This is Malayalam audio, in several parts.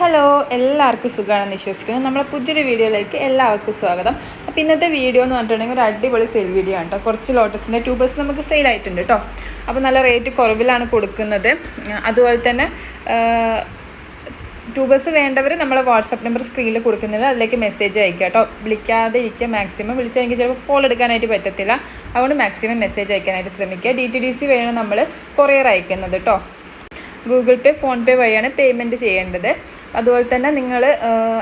ഹലോ എല്ലാവർക്കും സുഖമാണെന്ന് വിശ്വസിക്കുന്നു. നമ്മളെ പുതിയൊരു വീഡിയോയിലേക്ക് എല്ലാവർക്കും സ്വാഗതം. അപ്പോൾ ഇന്നത്തെ വീഡിയോ എന്ന് പറഞ്ഞിട്ടുണ്ടെങ്കിൽ ഒരു അടിപൊളി സെയിൽ വീഡിയോ ആണ് കേട്ടോ. കുറച്ച് ലോട്ടസിന്റെ ട്യൂബേഴ്സ് നമുക്ക് സെയിൽ ആയിട്ടുണ്ട് കേട്ടോ. അപ്പോൾ നല്ല റേറ്റ് കുറവിലാണ് കൊടുക്കുന്നത്. അതുപോലെ തന്നെ ട്യൂബേഴ്സ് വേണ്ടവർ നമ്മളെ വാട്സപ്പ് നമ്പർ സ്ക്രീനിൽ കൊടുക്കുന്നുണ്ട് അതിലേക്ക് മെസ്സേജ് അയക്കുക കേട്ടോ. വിളിക്കാതെ ഇരിക്കുക മാക്സിമം വിളിച്ചാൽ എനിക്ക് ചിലപ്പോൾ കോൾ എടുക്കാനായിട്ട് പറ്റത്തില്ല. അതുകൊണ്ട് മാക്സിമം മെസ്സേജ് അയക്കാനായിട്ട് ശ്രമിക്കുക. ഡി ടി ഡി സി വേണം നമ്മൾ കൊറിയർ അയക്കുന്നത് കേട്ടോ. ഗൂഗിൾ പേ ഫോൺ പേ വഴിയാണ് പേയ്മെന്റ് ചെയ്യേണ്ടത്. അതുപോലെ തന്നെ നിങ്ങൾ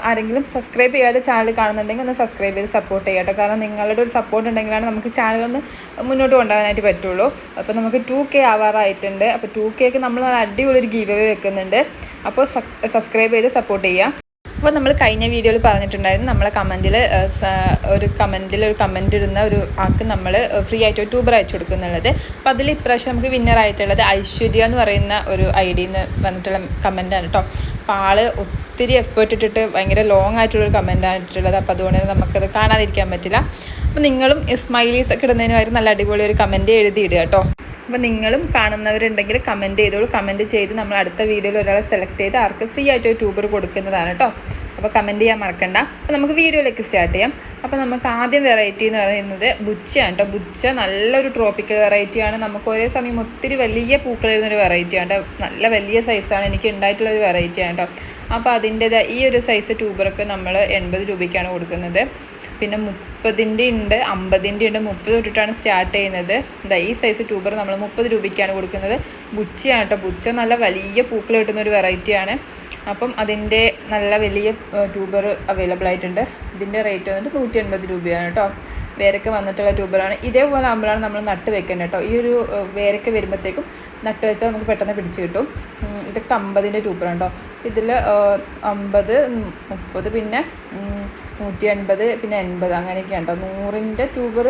ആരെങ്കിലും സബ്സ്ക്രൈബ് ചെയ്യാതെ ചാനൽ കാണുന്നുണ്ടെങ്കിൽ ഒന്ന് സബ്സ്ക്രൈബ് ചെയ്ത് സപ്പോർട്ട് ചെയ്യാം കേട്ടോ. കാരണം നിങ്ങളുടെ ഒരു സപ്പോർട്ട് ഉണ്ടെങ്കിലാണ് നമുക്ക് ചാനൽ ഒന്ന് മുന്നോട്ട് കൊണ്ടുപോകാനായിട്ട് പറ്റുള്ളൂ. അപ്പോൾ നമുക്ക് ടു കെ ആവാറായിട്ടുണ്ട്. അപ്പോൾ ടു കെക്ക് നമ്മൾ അടിപൊളി ഒരു ഗീവ് വെക്കുന്നുണ്ട്. അപ്പോൾ സബ്സ്ക്രൈബ് ചെയ്ത് സപ്പോർട്ട് ചെയ്യാം അപ്പോൾ നമ്മൾ കഴിഞ്ഞ വീഡിയോയിൽ പറഞ്ഞിട്ടുണ്ടായിരുന്നു നമ്മളെ കമന്റിൽ ഒരു കമന്റിൽ ഒരു കമന്റ് ഇടുന്ന ഒരു ആൾക്ക് നമ്മൾ ഫ്രീ ആയിട്ട് ഒരു ട്യൂബർ അയച്ചു കൊടുക്കുന്നുള്ളത്. അപ്പോൾ അതിൽ ഇപ്രാവശ്യം നമുക്ക് വിന്നർ ആയിട്ടുള്ളത് ഐശ്വര്യ എന്ന് പറയുന്ന ഒരു ഐ ഡിന്ന് വന്നിട്ടുള്ള കമന്റാണ് കേട്ടോ അപ്പോൾ ആൾ ഒത്തിരി എഫേർട്ട് ഇട്ടിട്ട് ഭയങ്കര ലോങ് ആയിട്ടുള്ളൊരു കമന്റാണ് ആയിട്ടുള്ളത് അപ്പോൾ അതുകൊണ്ട് തന്നെ നമുക്കത് കാണാതിരിക്കാൻ പറ്റില്ല. അപ്പോൾ നിങ്ങളും സ്മൈലീസ് ഒക്കെ ഇടുന്നതിന് പകരം നല്ല അടിപൊളി ഒരു കമന്റ് എഴുതിയിടുക കേട്ടോ അപ്പോൾ നിങ്ങളും കാണുന്നവരുണ്ടെങ്കിൽ കമന്റ് ചെയ്തോളൂ. കമന്റ് ചെയ്ത് നമ്മൾ അടുത്ത വീഡിയോയിൽ ഒരാളെ സെലക്ട് ചെയ്ത് ആർക്ക് ഫ്രീ ആയിട്ട് ഒരു ട്യൂബർ കൊടുക്കുന്നതാണ് കേട്ടോ അപ്പോൾ കമന്റ് ചെയ്യാൻ മറക്കണ്ട. അപ്പോൾ നമുക്ക് വീഡിയോയിലേക്ക് സ്റ്റാർട്ട് ചെയ്യാം. അപ്പോൾ നമുക്ക് ആദ്യം വെറൈറ്റി എന്ന് പറയുന്നത് ബുച്ചയാണ് കേട്ടോ ബുച്ച നല്ലൊരു ട്രോപ്പിക്കൽ വെറൈറ്റിയാണ് നമുക്ക് ഒരേ സമയം ഒത്തിരി വലിയ പൂക്കൾ വരുന്നൊരു വെറൈറ്റിയാണ് കേട്ടോ നല്ല വലിയ സൈസാണ് എനിക്ക് ഉണ്ടായിട്ടുള്ള ഒരു വെറൈറ്റിയാണ് കേട്ടോ അപ്പോൾ അതിന്റെതായ ഈ ഒരു സൈസ് ട്യൂബറൊക്കെ നമ്മൾ എൺപത് രൂപയ്ക്കാണ് കൊടുക്കുന്നത്. പിന്നെ മുപ്പതിന്റെ ഉണ്ട് അമ്പതിന്റെ ഉണ്ട്. മുപ്പത് തൊട്ടിട്ടാണ് സ്റ്റാർട്ട് ചെയ്യുന്നത്. എന്താ ഈ സൈസ് ട്യൂബർ നമ്മൾ മുപ്പത് രൂപയ്ക്കാണ് കൊടുക്കുന്നത്. ബുച്ചയാണ് കേട്ടോ. ബുച്ച നല്ല വലിയ പൂക്കൾ കിട്ടുന്ന ഒരു വെറൈറ്റിയാണ് അപ്പം അതിന്റെ നല്ല വലിയ ട്യൂബർ അവൈലബിൾ ആയിട്ടുണ്ട്. ഇതിന്റെ റേറ്റ് വന്നിട്ട് നൂറ്റി എൺപത് രൂപയാണ് കേട്ടോ. വേരൊക്കെ വന്നിട്ടുള്ള ട്യൂബറാണ് ഇതേപോലെ ആകുമ്പോഴാണ് നമ്മൾ നട്ട് വെക്കേണ്ടത് കേട്ടോ. ഈ ഒരു വേരൊക്കെ വരുമ്പോഴത്തേക്കും നട്ട് വെച്ചാൽ നമുക്ക് പെട്ടെന്ന് പിടിച്ച് കിട്ടും. ഇതൊക്കെ അമ്പതിന്റെ ട്യൂബറാണ് കേട്ടോ. ഇതിൽ അമ്പത് മുപ്പത് പിന്നെ നൂറ്റി എൺപത് പിന്നെ എൺപത് അങ്ങനെയൊക്കെ ഉണ്ടോ നൂറിന്റെ ട്യൂബർ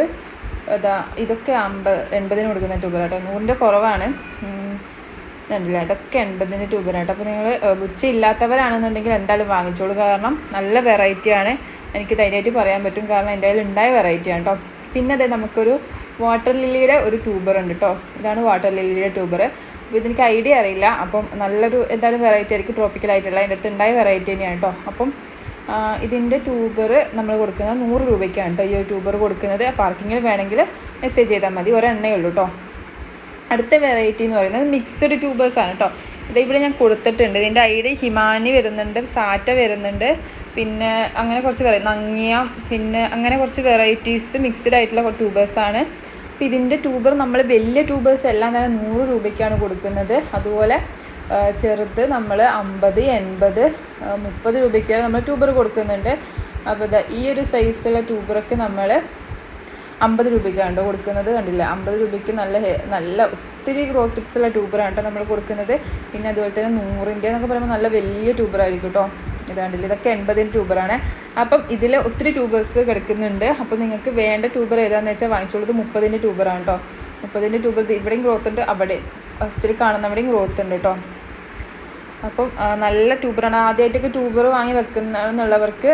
ഇതാ ഇതൊക്കെ അമ്പത് എൺപതിന് കൊടുക്കുന്ന ട്യൂബർ കേട്ടോ നൂറിന്റെ കുറവാണ്. കണ്ടില്ല? ഇതൊക്കെ എൺപതിന്റെ ട്യൂബറാട്ടോ അപ്പോൾ നിങ്ങൾ ബുച്ച ഇല്ലാത്തവരാണെന്നുണ്ടെങ്കിൽ എന്തായാലും വാങ്ങിച്ചോളൂ. കാരണം നല്ല വെറൈറ്റിയാണ് എനിക്ക് ധൈര്യമായിട്ട് പറയാൻ പറ്റും. കാരണം എന്റെ കയ്യിൽ ഉണ്ടായ വെറൈറ്റിയാണ് കേട്ടോ പിന്നെ അതെ നമുക്കൊരു വാട്ടർ ലില്ലിയുടെ ഒരു ട്യൂബർ ഉണ്ട് കേട്ടോ ഇതാണ് വാട്ടർ ലില്ലിയുടെ ട്യൂബർ അപ്പോൾ ഇതെനിക്ക് ഐഡിയ അറിയില്ല. അപ്പം നല്ലൊരു എന്തായാലും വെറൈറ്റി ആയിരിക്കും. ട്രോപ്പിക്കലായിട്ടുള്ള അതിന്റെ അടുത്ത് ഉണ്ടായ വെറൈറ്റി തന്നെയാണ് കേട്ടോ അപ്പം ഇതിന്റെ ട്യൂബർ നമ്മൾ കൊടുക്കുന്നത് നൂറ് രൂപയ്ക്കാണ് കേട്ടോ ഈ ട്യൂബർ കൊടുക്കുന്നത്. പാർക്കിങ്ങിൽ വേണമെങ്കിൽ മെസ്സേജ് ചെയ്താൽ മതി. ഒരെണ്ണേ ഉള്ളൂ കേട്ടോ അടുത്ത വെറൈറ്റി എന്ന് പറയുന്നത് മിക്സ്ഡ് ട്യൂബേഴ്സാണ് കേട്ടോ ഇത് ഇവിടെ ഞാൻ കൊടുത്തിട്ടുണ്ട്. ഇതിന്റെ ഐഡിയ ഹിമാനി വരുന്നുണ്ട് സാറ്റ വരുന്നുണ്ട്. പിന്നെ അങ്ങനെ കുറച്ച് വെറൈ നങ്ങിയ പിന്നെ അങ്ങനെ കുറച്ച് വെറൈറ്റീസ് മിക്സ്ഡ് ആയിട്ടുള്ള ട്യൂബേഴ്സാണ് അപ്പോൾ ഇതിന്റെ ട്യൂബർ നമ്മൾ വലിയ ട്യൂബേഴ്സ് എല്ലാം തന്നെ നൂറ് രൂപയ്ക്കാണ് കൊടുക്കുന്നത്. അതുപോലെ ചെറുത് നമ്മൾ അമ്പത് എൺപത് മുപ്പത് രൂപയ്ക്ക് നമ്മൾ ട്യൂബർ കൊടുക്കുന്നുണ്ട്. അപ്പോൾ ഇതാ ഈ ഒരു സൈസുള്ള ട്യൂബറൊക്കെ നമ്മൾ അമ്പത് രൂപയ്ക്കാണ് കൊടുക്കുന്നത്. കണ്ടില്ല? അമ്പത് രൂപയ്ക്ക് നല്ല നല്ല ഒത്തിരി ഗ്രോത്ത് ടിപ്സുള്ള ട്യൂബറാണ് കേട്ടോ നമ്മൾ കൊടുക്കുന്നത്. പിന്നെ അതുപോലെ തന്നെ നൂറിന്റെ എന്നൊക്കെ പറയുമ്പോൾ നല്ല വലിയ ട്യൂബറായിരിക്കും കേട്ടോ. ഇതാണ്ടില്ല ഇതൊക്കെ എൺപതിന്റെ ട്യൂബറാണ്. അപ്പം ഇതിൽ ഒത്തിരി ട്യൂബേഴ്സ് കിടക്കുന്നുണ്ട്. അപ്പോൾ നിങ്ങൾക്ക് വേണ്ട ട്യൂബർ ഏതാണെന്ന് വെച്ചാൽ വാങ്ങിച്ചോളൂ. മുപ്പതിന്റെ ട്യൂബറാണ് കേട്ടോ. മുപ്പതിന്റെ ട്യൂബർ ഇവിടെയും ഗ്രോത്ത് ഉണ്ട്. അവിടെ ഫസ്റ്റിൽ കാണുന്നവിടെയും ഗ്രോത്ത് ഉണ്ട് കേട്ടോ. അപ്പം നല്ല ട്യൂബറാണ്. ആദ്യമായിട്ടൊക്കെ ട്യൂബർ വാങ്ങി വെക്കുന്നുള്ളവർക്ക്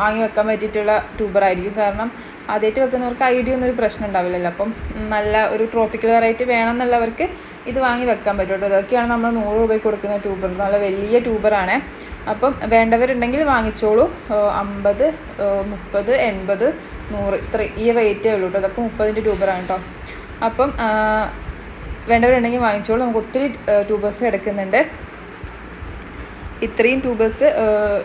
വാങ്ങി വെക്കാൻ പറ്റിയിട്ടുള്ള ട്യൂബറായിരിക്കും. കാരണം ആദ്യമായിട്ട് വെക്കുന്നവർക്ക് ഐഡിയ ഒന്നും ഒരു പ്രശ്നം ഉണ്ടാവില്ലല്ലോ. അപ്പം നല്ല ഒരു ട്രോപ്പിക്കൽ വെറൈറ്റി വേണം എന്നുള്ളവർക്ക് ഇത് വാങ്ങി വെക്കാൻ പറ്റും ഇതൊക്കെയാണ് നമ്മൾ നൂറ് രൂപയ്ക്ക് കൊടുക്കുന്ന ട്യൂബർ. നല്ല വലിയ ട്യൂബറാണ്. അപ്പം വേണ്ടവരുണ്ടെങ്കിൽ വാങ്ങിച്ചോളൂ. അമ്പത് മുപ്പത് എൺപത് നൂറ്. ഇത്ര ഈ റേറ്റേ ഉള്ളൂ കേട്ടോ. ഇതൊക്കെ മുപ്പതിന്റെ ട്യൂബറാണ് കേട്ടോ. അപ്പം വേണ്ടവരുണ്ടെങ്കിൽ വാങ്ങിച്ചോളൂ. നമുക്ക് ഒത്തിരി ട്യൂബേഴ്സ് എടുക്കുന്നുണ്ട്. ഇത്രയും ട്യൂബേഴ്സ്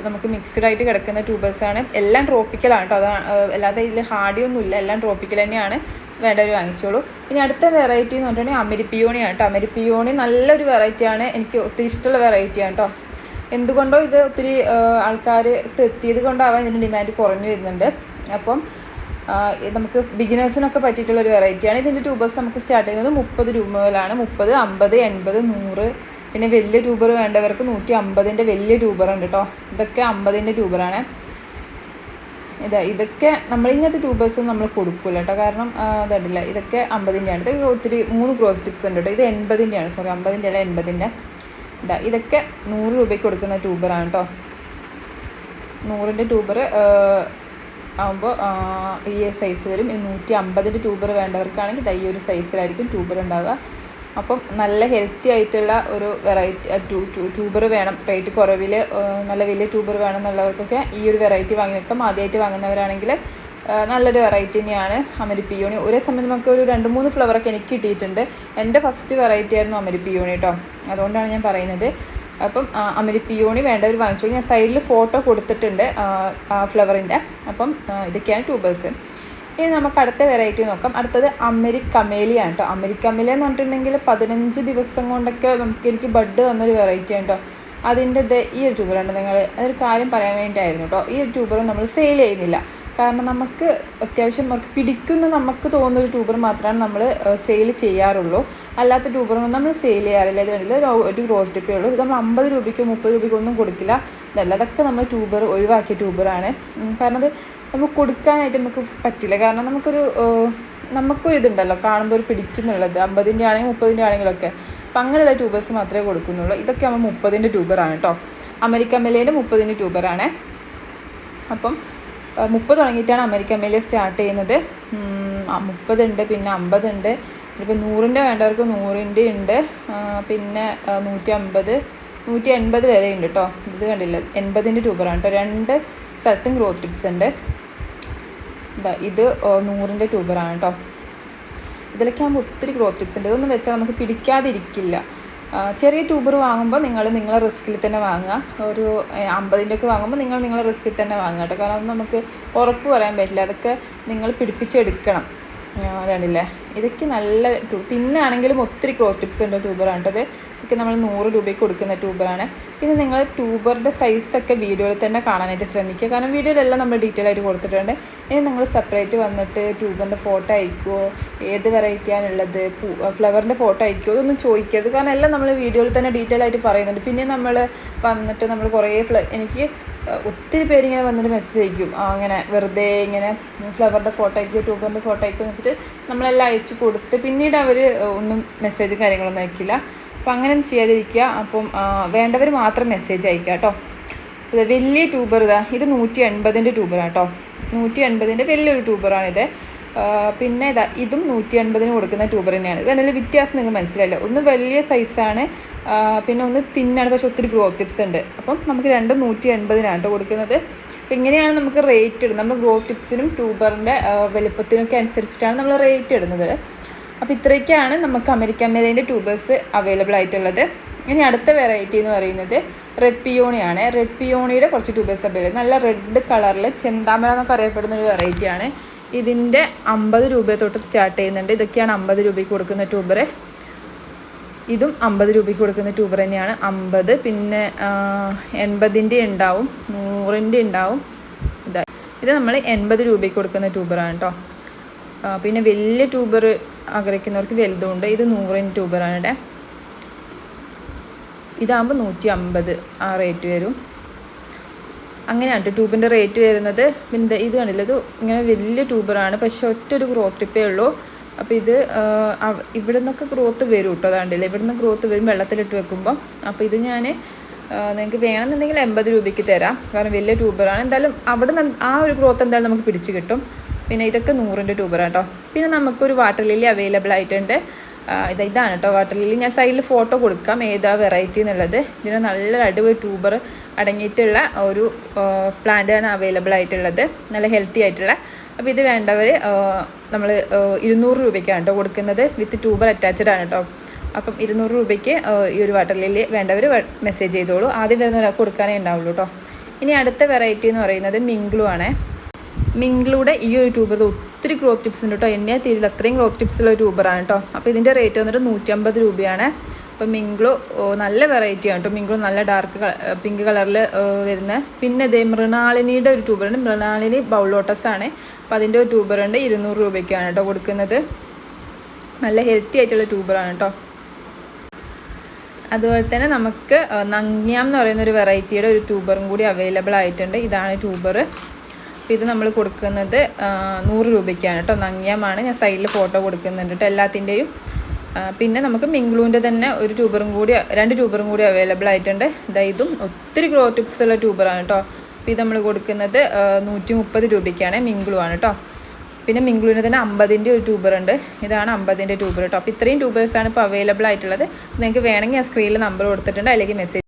നമുക്ക് മിക്സ്ഡ് ആയിട്ട് കിടക്കുന്ന ട്യൂബേഴ്സാണ് എല്ലാം ട്രോപ്പിക്കലാണ് കേട്ടോ അതാണ് അല്ലാതെ ഇതിൽ ഹാർഡിയൊന്നുമില്ല എല്ലാം ട്രോപ്പിക്കൽ തന്നെയാണ്. വേണ്ടവർ വാങ്ങിച്ചോളൂ. ഇനി അടുത്ത വെറൈറ്റി എന്ന് പറഞ്ഞിട്ടുണ്ടെങ്കിൽ അമരിപ്പിയോണിയാണ് കേട്ടോ അമരിപ്പിയോണി നല്ലൊരു വെറൈറ്റിയാണ് എനിക്ക് ഒത്തിരി ഇഷ്ടമുള്ള വെറൈറ്റിയാണ് കേട്ടോ എന്തുകൊണ്ടോ ഇത് ഒത്തിരി ആൾക്കാർ എത്തിയത് കൊണ്ടാവാൻ ഇതിന്റെ ഡിമാൻഡ് കുറഞ്ഞു വരുന്നുണ്ട്. അപ്പം നമുക്ക് ബിഗിനേഴ്സിനൊക്കെ പറ്റിയിട്ടുള്ള ഒരു വെറൈറ്റിയാണ് ഇതിന്റെ ട്യൂബേഴ്സ് നമുക്ക് സ്റ്റാർട്ട് ചെയ്യുന്നത് മുപ്പത് രൂപ മുതലാണ്. മുപ്പത് അമ്പത് എൺപത് നൂറ് പിന്നെ വലിയ ട്യൂബർ വേണ്ടവർക്ക് നൂറ്റി അമ്പതിന്റെ വലിയ ട്യൂബറുണ്ട് കേട്ടോ ഇതൊക്കെ അമ്പതിന്റെ ട്യൂബറാണ്. ഇതാ ഇതൊക്കെ നമ്മൾ ഇങ്ങനത്തെ ട്യൂബേഴ്സ് നമ്മൾ കൊടുക്കില്ല കേട്ടോ കാരണം അതല്ല ഇതൊക്കെ അമ്പതിന്റെയാണ് ഇതൊക്കെ ഒത്തിരി മൂന്ന് ക്രോസ് ടിപ്സ് ഉണ്ട് കേട്ടോ ഇത് എൺപതിന്റെയാണ് സോറി അമ്പതിന്റെ അല്ല എൺപതിന്റെ. ഇതാ ഇതൊക്കെ നൂറ് രൂപയ്ക്ക് കൊടുക്കുന്ന ട്യൂബറാണ് കേട്ടോ നൂറിന്റെ ട്യൂബർ ആകുമ്പോൾ ഈ സൈസ് വരും. നൂറ്റി അമ്പതിന്റെ ട്യൂബർ വേണ്ടവർക്കാണെങ്കിൽ ഈ ഒരു സൈസിലായിരിക്കും ട്യൂബർ ഉണ്ടാവുക. അപ്പം നല്ല ഹെൽത്തി ആയിട്ടുള്ള ഒരു വെറൈറ്റി ട്യൂബർ വേണം. റേറ്റ് കുറവിൽ നല്ല വലിയ ട്യൂബർ വേണം എന്നുള്ളവർക്കൊക്കെ ഈ ഒരു വെറൈറ്റി വാങ്ങി വെക്കാം. ആദ്യമായിട്ട് വാങ്ങുന്നവരാണെങ്കിൽ നല്ലൊരു വെറൈറ്റി തന്നെയാണ് അമരിപ്പിയോണി. ഒരേ സമയത്ത് നമുക്ക് ഒരു രണ്ട് മൂന്ന് ഫ്ലവറൊക്കെ എനിക്ക് കിട്ടിയിട്ടുണ്ട്. എന്റെ ഫസ്റ്റ് വെറൈറ്റി ആയിരുന്നു അമരിപ്പിയോണി കേട്ടോ അതുകൊണ്ടാണ് ഞാൻ പറയുന്നത്. അപ്പം അമരിപ്പിയോണി വേണ്ടവർ വാങ്ങിച്ചോളൂ. ഞാൻ സൈഡിൽ ഫോട്ടോ കൊടുത്തിട്ടുണ്ട് ആ, ഫ്ലവറിന്റെ അപ്പം ഇതൊക്കെയാണ് ട്യൂബേഴ്സ് ഇനി നമുക്ക് അടുത്ത വെറൈറ്റി നോക്കാം. അടുത്തത് അമരിക്കമേലിയാണ് കേട്ടോ. അമരിക്കമേലിയ എന്ന് പറഞ്ഞിട്ടുണ്ടെങ്കിൽ പതിനഞ്ച് ദിവസം കൊണ്ടൊക്കെ നമുക്ക് എനിക്ക് ബഡ് തന്നൊരു വെറൈറ്റി ആണ് കേട്ടോ. അതിന്റെ ഇത് ഈ ഒരു ട്യൂബറാണ് നിങ്ങൾ അതൊരു കാര്യം പറയാൻ വേണ്ടിയിട്ടായിരുന്നു കേട്ടോ. ഈ ഒരു ട്യൂബർ നമ്മൾ സെയിൽ ചെയ്യുന്നില്ല. കാരണം നമുക്ക് അത്യാവശ്യം പിടിക്കുന്ന നമുക്ക് തോന്നുന്ന ഒരു ട്യൂബർ മാത്രമാണ് നമ്മൾ സെയിൽ ചെയ്യാറുള്ളൂ. അല്ലാത്ത ട്യൂബറൊന്നും നമ്മൾ സെയിൽ ചെയ്യാറില്ല. ഇത് ഒരു ഗ്രോത്ത് ടിപ്പേ ഉള്ളൂ. ഇത് നമ്മൾ അമ്പത് രൂപയ്ക്കോ മുപ്പത് രൂപയ്ക്കോ ഒന്നും കൊടുക്കില്ല. ഇതല്ല. അതൊക്കെ നമ്മൾ ട്യൂബർ ഒഴിവാക്കിയ ട്യൂബറാണ് കാരണം അത് നമുക്ക് കൊടുക്കാനായിട്ട് നമുക്ക് പറ്റില്ല. കാരണം നമുക്കൊരു നമുക്കൊരു ഇതുണ്ടല്ലോ കാണുമ്പോൾ ഒരു പിടിക്കുന്നുള്ളത്. അമ്പതിന്റെ ആണെങ്കിൽ മുപ്പതിന്റെ ആണെങ്കിലൊക്കെ അപ്പം അങ്ങനെയുള്ള ട്യൂബേഴ്സ് മാത്രമേ കൊടുക്കുന്നുള്ളൂ. ഇതൊക്കെ ആകുമ്പോൾ മുപ്പതിന്റെ ട്യൂബറാണ് കേട്ടോ അമേരിക്കൻ മേലേന്റെ മുപ്പതിന്റെ ട്യൂബറാണ് അപ്പം മുപ്പത് തുടങ്ങിയിട്ടാണ് അമേരിക്കൻ മേലെ സ്റ്റാർട്ട് ചെയ്യുന്നത്. മുപ്പതുണ്ട് പിന്നെ അമ്പതുണ്ട്. ഇപ്പം നൂറിന്റെ വേണ്ടവർക്ക് നൂറിന്റെ ഉണ്ട്. പിന്നെ നൂറ്റി അമ്പത് നൂറ്റി എൺപത് വരെ ഉണ്ട് കേട്ടോ ഇത് കണ്ടില്ല? എൺപതിന്റെ ട്യൂബറാണ് കേട്ടോ രണ്ട് സ്ഥലത്തും ഗ്രോത്ത് ടിപ്സ് ഉണ്ട്. ഇതാ നൂറിന്റെ ട്യൂബറാണ് കേട്ടോ ഇതിലൊക്കെ ആകുമ്പോൾ ഒത്തിരി ഗ്രോത്ത് ടിപ്സ് ഉണ്ട്. ഇതൊന്നും വെച്ചാൽ നമുക്ക് പിടിക്കാതിരിക്കില്ല. ചെറിയ ട്യൂബർ വാങ്ങുമ്പോൾ നിങ്ങൾ നിങ്ങളെ റിസ്കിൽ തന്നെ വാങ്ങുക. ഒരു അമ്പതിന്റെ ഒക്കെ വാങ്ങുമ്പോൾ നിങ്ങൾ നിങ്ങളെ റിസ്കിൽ തന്നെ വാങ്ങുക കേട്ടോ കാരണം നമുക്ക് ഉറപ്പ് പറയാൻ പറ്റില്ല. അതൊക്കെ നിങ്ങൾ പിടിപ്പിച്ചെടുക്കണം. കണ്ടില്ലേ ഇതൊക്കെ നല്ല തിന്നാണെങ്കിലും ഒത്തിരി ക്രോറ്റിപ്സ് ഉണ്ട് ട്യൂബറാണ് കേട്ടോ ഇത്. ഇതൊക്കെ നമ്മൾ നൂറ് രൂപയ്ക്ക് കൊടുക്കുന്ന ട്യൂബറാണ്. പിന്നെ നിങ്ങൾ ട്യൂബറിന്റെ സൈസൊക്കെ വീഡിയോയിൽ തന്നെ കാണാനായിട്ട് ശ്രമിക്കുക. കാരണം വീഡിയോയിലെല്ലാം നമ്മൾ ഡീറ്റെയിൽ ആയിട്ട് കൊടുത്തിട്ടുണ്ട്. ഇനി നിങ്ങൾ സെപ്പറേറ്റ് വന്നിട്ട് ട്യൂബറിന്റെ ഫോട്ടോ അയക്കുമോ ഏത് വെറൈറ്റിയാണുള്ളത്? ഫ്ലവറിന്റെ ഫോട്ടോ അയക്കുമോ ഇതൊന്നും ചോദിക്കരുത്. കാരണം എല്ലാം നമ്മൾ വീഡിയോയിൽ തന്നെ ഡീറ്റെയിൽ ആയിട്ട് പറയുന്നുണ്ട്. പിന്നെ നമ്മൾ വന്നിട്ട് നമ്മൾ കുറേ ഫ്ല എനിക്ക് ഒത്തിരി പേര് ഇങ്ങനെ വന്നിട്ട് മെസ്സേജ് അയക്കും. അങ്ങനെ വെറുതെ ഇങ്ങനെ ഫ്ലവറിന്റെ ഫോട്ടോ അയക്കും ട്യൂബറിന്റെ ഫോട്ടോ അയക്കും വെച്ചിട്ട് നമ്മളെല്ലാം അയച്ചു കൊടുത്ത് പിന്നീട് അവർ ഒന്നും മെസ്സേജ് കാര്യങ്ങളൊന്നും അയക്കില്ല. അപ്പം അങ്ങനെ ചെയ്യാതിരിക്കുക. അപ്പം വേണ്ടവർ മാത്രം മെസ്സേജ് അയക്കുക കേട്ടോ. ഇത് വലിയ ട്യൂബർ ഇതാ. ഇത് നൂറ്റി എൺപതിന്റെ ട്യൂബറാണ് കേട്ടോ. നൂറ്റി എൺപതിന്റെ വലിയൊരു ട്യൂബറാണിത് പിന്നെ ഇതാ ഇതും നൂറ്റി എൺപതിന് കൊടുക്കുന്ന ട്യൂബർ തന്നെയാണ്. ഇതാണെങ്കിൽ വ്യത്യാസം നിങ്ങൾക്ക് മനസ്സിലായില്ല. ഒന്ന് വലിയ സൈസാണ് പിന്നെ ഒന്ന് തിന്നാണ് പക്ഷെ ഒത്തിരി ഗ്രോത്ത് ടിപ്സ് ഉണ്ട്. അപ്പം നമുക്ക് രണ്ടും നൂറ്റി എൺപതിനാണ് കേട്ടോ കൊടുക്കുന്നത്. അപ്പം ഇങ്ങനെയാണ് നമുക്ക് റേറ്റ് ഇടുന്നത്. നമ്മൾ ഗ്രോത്ത് ടിപ്സിനും ട്യൂബറിന്റെ വലുപ്പത്തിനൊക്കെ അനുസരിച്ചിട്ടാണ് നമ്മൾ റേറ്റ് ഇടുന്നത്. അപ്പോൾ ഇത്രയൊക്കെയാണ് നമുക്ക് അമേരിക്കൻ മേലേന്റെ ട്യൂബേഴ്സ് അവൈലബിൾ ആയിട്ടുള്ളത്. ഇനി അടുത്ത വെറൈറ്റി എന്ന് പറയുന്നത് റെഡ് പിയോണിയാണ്. റെഡ് പിയോണിയുടെ കുറച്ച് ട്യൂബേഴ്സ് അവൈലബിൾ നല്ല റെഡ് കളറിൽ ചെന്താമര എന്നൊക്കെ അറിയപ്പെടുന്ന ഒരു വെറൈറ്റിയാണ്. ഇതിന്റെ അമ്പത് രൂപ തൊട്ട് സ്റ്റാർട്ട് ചെയ്യുന്നുണ്ട്. ഇതൊക്കെയാണ് അമ്പത് രൂപയ്ക്ക് കൊടുക്കുന്ന ട്യൂബർ ഇതും അമ്പത് രൂപയ്ക്ക് കൊടുക്കുന്ന ട്യൂബർ തന്നെയാണ്. അമ്പത് പിന്നെ എൺപതിന്റെ ഉണ്ടാവും നൂറിന്റെ ഉണ്ടാവും. ഇതാ ഇത് നമ്മൾ എൺപത് രൂപയ്ക്ക് കൊടുക്കുന്ന ട്യൂബറാണ് കേട്ടോ പിന്നെ വലിയ ട്യൂബർ ആഗ്രഹിക്കുന്നവർക്ക് വലുതുണ്ട് ഇത് നൂറിന്റെ ട്യൂബറാണ് ഇവിടെ ഇതാകുമ്പോൾ നൂറ്റി അമ്പത് ആ റേറ്റ് വരും. അങ്ങനെയാണ് ട്യൂബിന്റെ റേറ്റ് വരുന്നത്. പിന്നെ ഇത് കണ്ടില്ല ഇത് ഇങ്ങനെ വലിയ ട്യൂബറാണ്. പക്ഷെ ഒറ്റ ഒരു ഗ്രോത്ത് ട്രിപ്പേ ഉള്ളൂ. അപ്പോൾ ഇത് ഇവിടെ നിന്നൊക്കെ ഗ്രോത്ത് വരും കേട്ടോ അതാണ്ടില്ല? ഇവിടെ നിന്ന് ഗ്രോത്ത് വരും വെള്ളത്തിലിട്ട് വെക്കുമ്പോൾ അപ്പോൾ ഇത് ഞാൻ നിങ്ങൾക്ക് വേണമെന്നുണ്ടെങ്കിൽ എൺപത് രൂപയ്ക്ക് തരാം. കാരണം വലിയ ട്യൂബറാണ്. എന്തായാലും അവിടെ നിന്ന് ആ ഒരു ഗ്രോത്ത് എന്തായാലും നമുക്ക് പിടിച്ച് കിട്ടും. പിന്നെ ഇതൊക്കെ നൂറിന്റെ ട്യൂബറാണ് കേട്ടോ പിന്നെ നമുക്കൊരു വാട്ടർ ലില്ലി അവൈലബിൾ ആയിട്ടുണ്ട്. ഇത് ഇതാണ് കേട്ടോ വാട്ടർ ലില്ലി. ഞാൻ സൈഡിൽ ഫോട്ടോ കൊടുക്കാം ഏതാ വെറൈറ്റി എന്നുള്ളത്. ഇതിന് നല്ല അടിപൊളി ട്യൂബർ അടങ്ങിയിട്ടുള്ള ഒരു പ്ലാന്റാണ് അവൈലബിൾ ആയിട്ടുള്ളത്. നല്ല ഹെൽത്തി ആയിട്ടുള്ള അപ്പോൾ ഇത് വേണ്ടവർ നമ്മൾ ഇരുന്നൂറ് രൂപയ്ക്കാണ് കേട്ടോ കൊടുക്കുന്നത്. വിത്ത് ട്യൂബർ അറ്റാച്ച്ഡ് ആണ് കേട്ടോ. അപ്പം ഇരുന്നൂറ് രൂപയ്ക്ക് ഈ ഒരു വാട്ടർ ലില്ലി വേണ്ടവർ മെസ്സേജ് ചെയ്തോളൂ. ആദ്യം വരുന്ന ഒരാൾക്ക് കൊടുക്കാനേ ഉണ്ടാവുള്ളൂ കേട്ടോ. ഇനി അടുത്ത വെറൈറ്റി എന്ന് പറയുന്നത് മിംഗ്ലു ആണ്. മിംഗ്ലൂടെ ഈ ഒരു ട്യൂബർ ഒത്തിരി ക്രോപ്പ് ടിപ്സ് ഉണ്ട് കേട്ടോ. എന്നെ തീരിൽ അത്രയും ക്രോപ്പ് ടിപ്സ് ഉള്ള ഒരു ട്യൂബറാണ് കേട്ടോ. അപ്പോൾ ഇതിന്റെ റേറ്റ് വന്നിട്ട് നൂറ്റമ്പത് രൂപയാണ്. അപ്പോൾ മിങ്കിളു നല്ല വെറൈറ്റി ആണ് കേട്ടോ. മിങ്കിളു നല്ല ഡാർക്ക് പിങ്ക് കളറിൽ വരുന്ന. പിന്നെ ഇതേ മൃണാളിനിയുടെ ഒരു ട്യൂബറുണ്ട് മൃണാളിനി ബൗൾ ലോട്ടസ് ആണ്. അപ്പോൾ അതിന്റെ ഒരു ട്യൂബറുണ്ട് ഇരുന്നൂറ് രൂപയ്ക്കാണ് കേട്ടോ കൊടുക്കുന്നത്. നല്ല ഹെൽത്തി ആയിട്ടുള്ള ട്യൂബറാണ് കേട്ടോ. അതുപോലെ തന്നെ നമുക്ക് നങ്ങ്യാം എന്ന് പറയുന്ന ഒരു വെറൈറ്റിയുടെ ഒരു ട്യൂബറും കൂടി അവൈലബിൾ ആയിട്ടുണ്ട്. ഇതാണ് ട്യൂബർ അപ്പോൾ ഇത് നമ്മൾ കൊടുക്കുന്നത് നൂറ് രൂപയ്ക്കാണ് കേട്ടോ. നങ്ങ്യാമാണ്. ഞാൻ സൈഡിൽ ഫോട്ടോ കൊടുക്കുന്നുണ്ട് കേട്ടോ എല്ലാത്തിന്റെയും പിന്നെ നമുക്ക് മിങ്ക്ലൂന്റെ തന്നെ ഒരു ട്യൂബറും കൂടി രണ്ട് ട്യൂബറും കൂടി അവൈലബിൾ ആയിട്ടുണ്ട്. ഇതാ ഇതും ഒത്തിരി ഗ്രോ ടിപ്സ് ഉള്ള ട്യൂബറാണ് കേട്ടോ അപ്പോൾ ഇത് നമ്മൾ കൊടുക്കുന്നത് നൂറ്റി മുപ്പത് രൂപയ്ക്കാണ് മിങ്ക്ലു ആണ് കേട്ടോ പിന്നെ മിങ്ക്ലുവിന് തന്നെ അമ്പതിന്റെ ഒരു ട്യൂബർ ഉണ്ട്. ഇതാണ് അമ്പതിന്റെ ട്യൂബർ കേട്ടോ അപ്പോൾ ഇത്രയും ട്യൂബേഴ്സാണ് ഇപ്പോൾ അവൈലബിൾ ആയിട്ടുള്ളത്. നിങ്ങൾക്ക് വേണമെങ്കിൽ ആ സ്ക്രീനിൽ നമ്പർ കൊടുത്തിട്ടുണ്ട്. അല്ലെങ്കിൽ മെസ്സേജ്